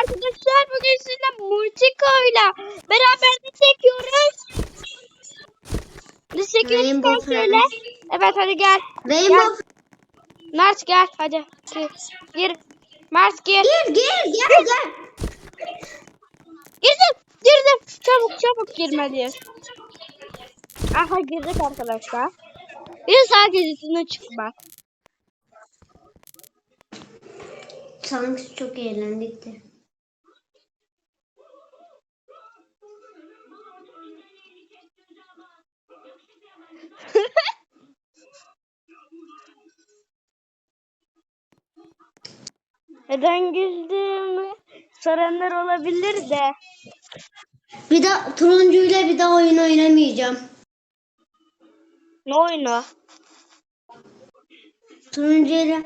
arkadaşlar bugün sizinle Multico'yla beraber ne çekiyoruz? Ne çekiyoruz sen söyle. Evet hadi gel. Rainbow Mert gel hadi. Gir. Mert gir. gir gir gel gel. Girdim. Girdim. Çabuk çabuk girme diye. Aha girdik arkadaşlar. Bir saat gezisine çıkma. Sanki çok eğlendik de. Neden güldüğümü soranlar olabilir de. Bir daha turuncuyla bir daha oyun oynamayacağım. Ne oyunu? Turuncuyla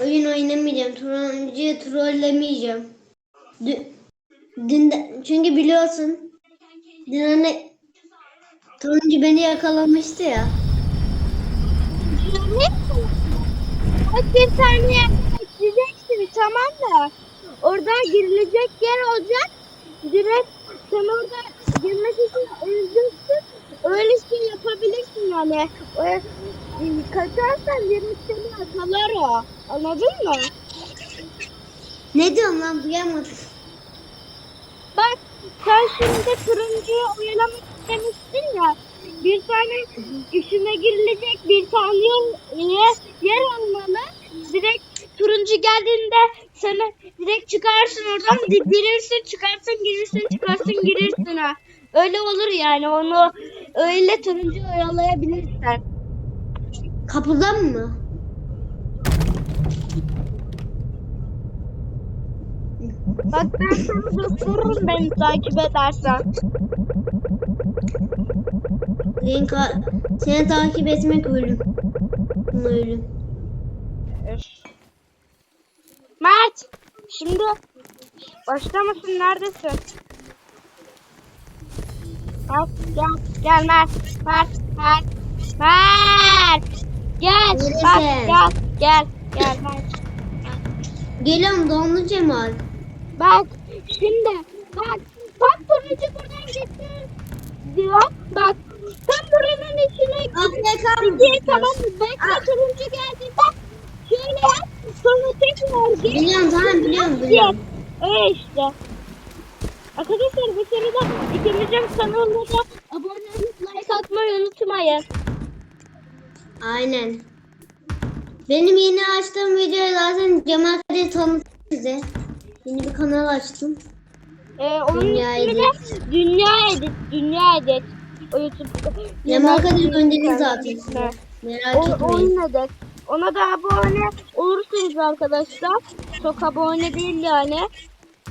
oyun oynamayacağım. Turuncuyu trollemeyeceğim. Dün, dün de- çünkü biliyorsun dün anne turuncu beni yakalamıştı ya. Ne? Bak bir saniye gideceksin tamam mı? Orada girilecek yer olacak. Direkt sen orada girmek için öleceksin. Öyle şey yapabilirsin yani. E, kaçarsan direkt seni yakalar o. Anladın mı? Ne diyorsun lan duyamadım. Bak sen şimdi turuncuyu oyalamak istemiştin ya. Bir tane işine girilecek bir tane yer, yer olmalı. Direkt turuncu geldiğinde seni direkt çıkarsın oradan girirsin çıkarsın girirsin çıkarsın girirsin ha. Öyle olur yani onu öyle turuncu oyalayabilirsen. Kapıdan mı? Bak ben sana gösteririm beni takip edersen. Ka- seni takip etmek ölüm. Ölüm. Mert şimdi başlamasın neredesin? Mert gel gel Mert Mert Mert Mert gel Neredesin? Mert gel gel gel Mert Geliyorum donlu Cemal. Bak şimdi bak bak turuncu buradan gitti diyor bak sen buranın içine git diye tamam bekle turuncu geldi bak şöyle yap sonra tekrar git Biliyorum tamam biliyorum biliyorum. Öyle işte. Arkadaşlar bu sırada ikimizin kanalına abone olup like atmayı unutmayın. Aynen. Benim yeni açtığım videoyu zaten Cemal Kadir tanıttı size. Yeni bir kanal açtım. Ee, onun Dünya ismi de Dünya Edit. Dünya Edit. O YouTube'da. Cemal Kadir gönderdi Evet. zaten size. Merak O, etmeyin. oyun Edit. Ona da abone olursunuz arkadaşlar. Çok abone değil yani.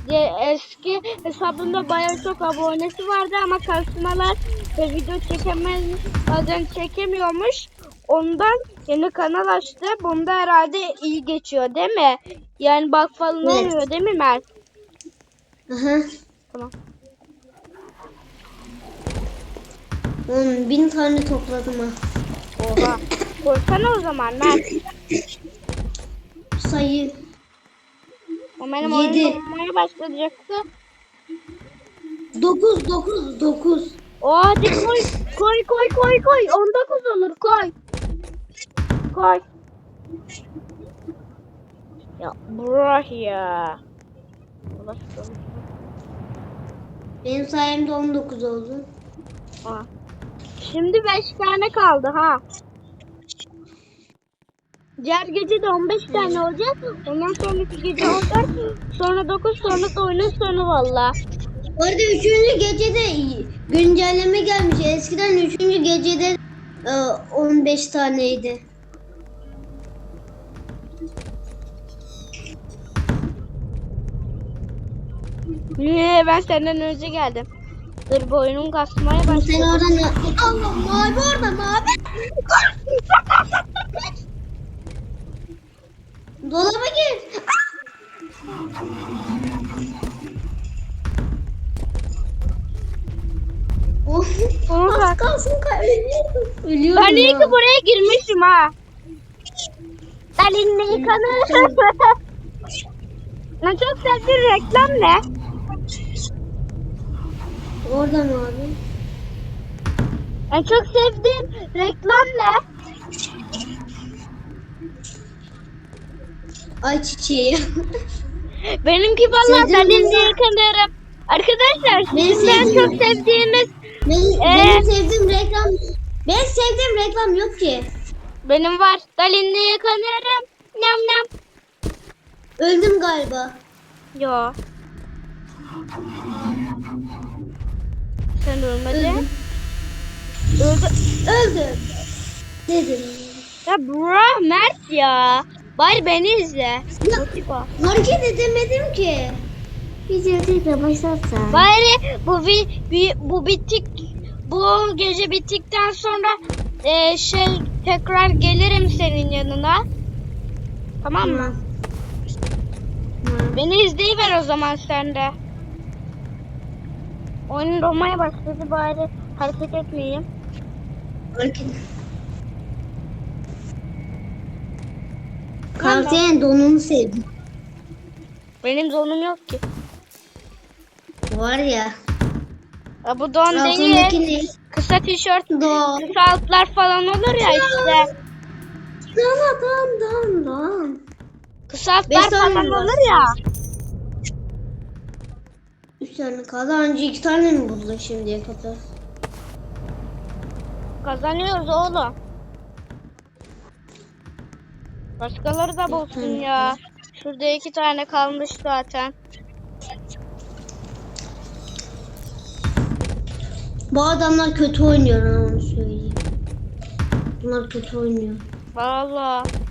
De, eski hesabında bayağı çok abonesi vardı ama kasmalar ve video çekemez bazen çekemiyormuş. Ondan yeni kanal açtı. Bunda herhalde iyi geçiyor değil mi? Yani bak falan Evet. olmuyor değil mi Mert? Aha. Tamam. On bin tane topladım ha. Oha. Koysana o zaman Mert. Sayı. O benim Yedi. oyun başlayacaktı. 9 9 9. O hadi koy. Koy koy koy koy. 19 olur koy. Koy. Ya bırak ya. Benim sayemde 19 oldu. Aa. Şimdi 5 tane kaldı ha. Diğer gece de 15 tane olacak. Ondan sonraki gece 14, sonra 9, sonra da oyunun sonu valla. Bu arada 3. gecede güncelleme gelmiş. Eskiden 3. gecede e, 15 taneydi. Niye ben senden önce geldim. Dur boynum kasmaya Sen başladı. oradan ne? Allah mavi orada mavi. Dolaba gir. Of, Onu az kalsın ka-. Ölüyordum Ben iyi ha. ki buraya girmişim ha. Elinde yıkanır. En çok sevdiğin reklam ne? Orada mı abi? En çok sevdiğin reklam ne? Ay çiçeği. Benimki vallahi Sevdiğin Dalin'de reklam- yıkanırım. Arkadaşlar Benim sizin en sevdiğim- çok sevdiğiniz Benim, Ee? benim sevdiğim reklam benim sevdiğim reklam yok ki. benim var. Dalin'de yıkanırım. Nam nam. Öldüm galiba. Yo. Sen ölmedin. Öldüm. Öldü. Öldüm. Dedim. Ya bro Mert ya. Bari beni izle. Motiva. Hareket edemedim ki. Video tekrar başlatsa. Bari bu vi, vi- bu bittik bu gece bittikten sonra e, şey tekrar gelirim senin yanına. Tamam mı? Beni izleyiver o zaman sen de. Oyun dolmaya başladı bari hareket etmeyeyim. Hareket. Kartiyen donunu sevdim. Benim donum yok ki. Var ya. Ya bu don değil. Ne? Kısa tişört, Don. kısa altlar falan olur ya işte. Don don don don. Kısa altlar falan olur ya. Üç tane kaldı. Önce iki tane mi buldun şimdiye kadar? Kazanıyoruz oğlum. Başkaları da bulsun ya. Şurada iki tane kalmış zaten. Bu adamlar kötü oynuyor onu söyleyeyim. Bunlar kötü oynuyor. Vallahi.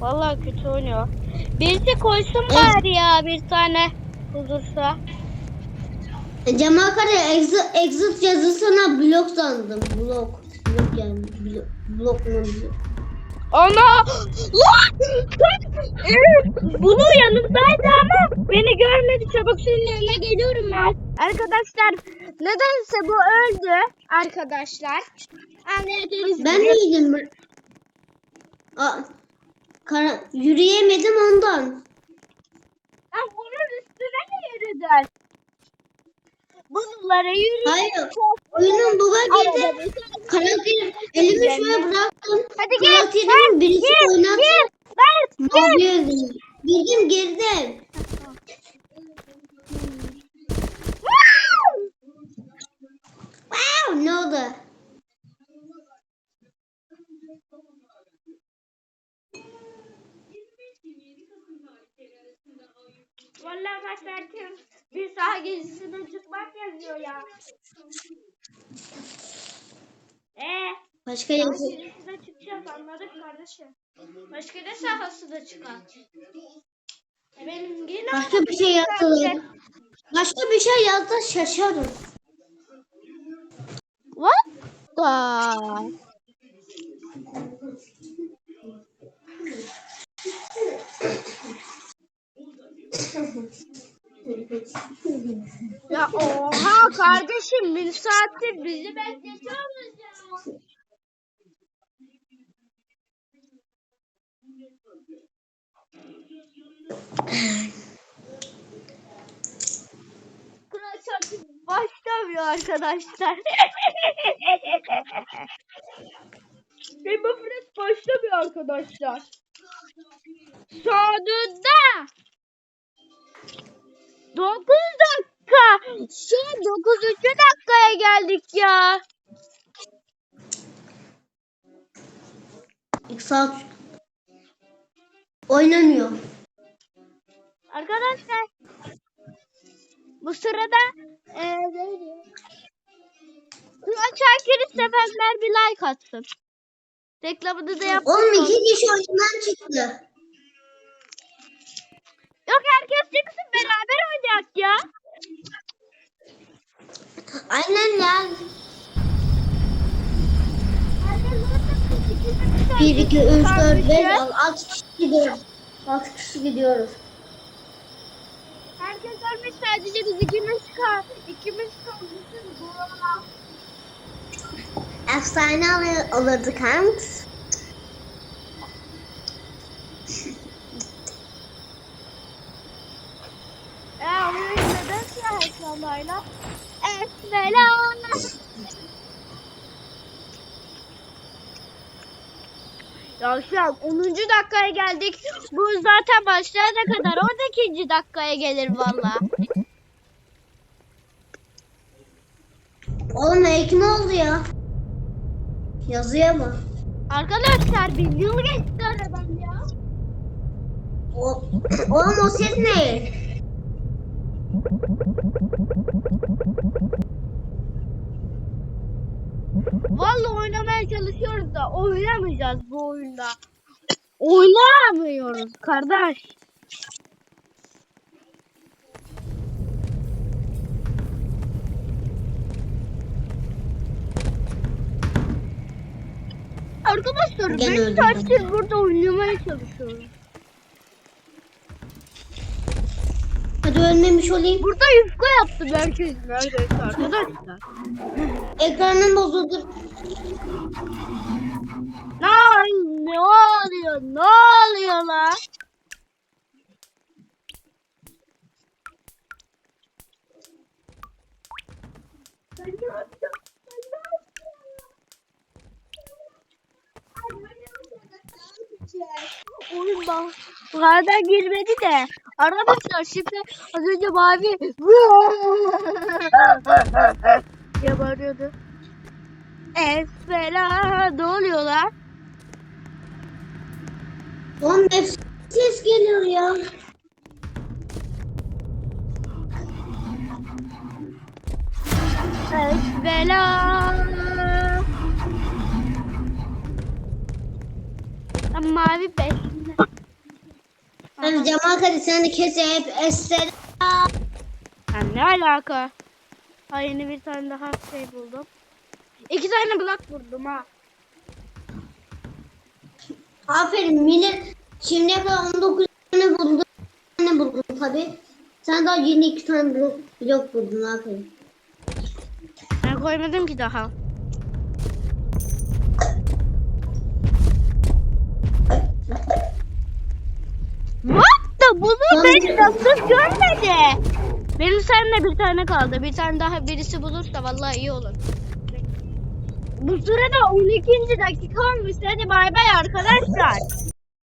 Vallahi kötü oynuyor. Birisi koysun bari ya bir tane bulursa. E, Cemal Kare exit, exit yazısına blok sandım. Blok. Blok yani. Blok, blok mu blok? Ana! Lan! Bunu yanımdaydı ama beni görmedi. Çabuk senin yanına geliyorum ben. Arkadaşlar nedense bu öldü. Arkadaşlar. Anlayabiliriz. Ben neydim? Aa, kara, yürüyemedim ondan. Ben bunun üstüne mi yürüdün? Bunlara yürü. Hayır. Oyunun buga girdi. Karakteri elimi şöyle bıraktım. Hadi gel. Karakterimin birisi Gir. oynattı. Gir. Gir. Maviye girdim. Girdim girdim. Wow, ne oldu? Vallahi arkadaşlar kim bir saha gezisine çıkmak yazıyor ya. Eee? Başka Saha yazı. gezisine çıkacağız anladık kardeşim. Başka ne sahası da çıkar? E benim yine Başka bir şey yazdı. Başka bir şey yazdı şaşarım. What the? Ya oha kardeşim bir saattir bizi bekletiyorsunuz ya. Kral şarkı başlamıyor arkadaşlar. Of Thrones başlamıyor arkadaşlar. Sonunda 9 dakika. Son 9. dakikaya geldik ya. İlk saat oynanıyor. Arkadaşlar bu sırada eee neydi? Kral Şakir'i sevenler bir like atsın. Reklamını da yaptık. Oğlum iki kişi oyundan çıktı. Yok herkes çıksın beraber oynayak ya. Aynen ya. Herkes orada ikimiz 1, 2, 3, 4, 5, kardeşler. 6 kişi gidiyoruz. 6 kişi gidiyoruz. Herkes ölmüş sadece biz ikimiz kal. İkimiz kalmışız. Efsane ol- olurdu Ya şu an 10. dakikaya geldik. Bu zaten başlayana kadar 12. dakikaya gelir valla. Oğlum ne oldu ya? Yazıya bak. Arkadaşlar bir yıl geçti aradan ya. O, oğlum o ses ne? Vallahi oynamaya çalışıyoruz da oynamayacağız bu oyunda. Oynayamıyoruz kardeş. Arkadaşlar ben saattir burada oynamaya çalışıyorum. Hadi ölmemiş olayım. Burada yufka yaptım herkes neredeyse arkadaşlar. Ekranın bozuldu. Lan ne oluyor ne oluyor lan? Oyun bak. Hala girmedi de. Arkadaşlar şimdi az önce mavi diye bağırıyordu. Esfela ne oluyor lan? Oğlum ne ses geliyor ya? Esfela. Lan Mavi peşinde. Hani Cemal Kadir sen de hep. Ya ne alaka? Ha yeni bir tane daha şey buldum. İki tane blok buldum ha. Aferin millet. Şimdiye kadar 19 tane buldum. tane buldum tabi. Sen daha yeni iki tane blok, blok buldun aferin. Ben koymadım ki daha. What the bunu ben nasıl görmedi? Benim seninle bir tane kaldı. Bir tane daha birisi bulursa vallahi iyi olur. Bu sırada 12. dakika olmuş. Hadi bay bay arkadaşlar.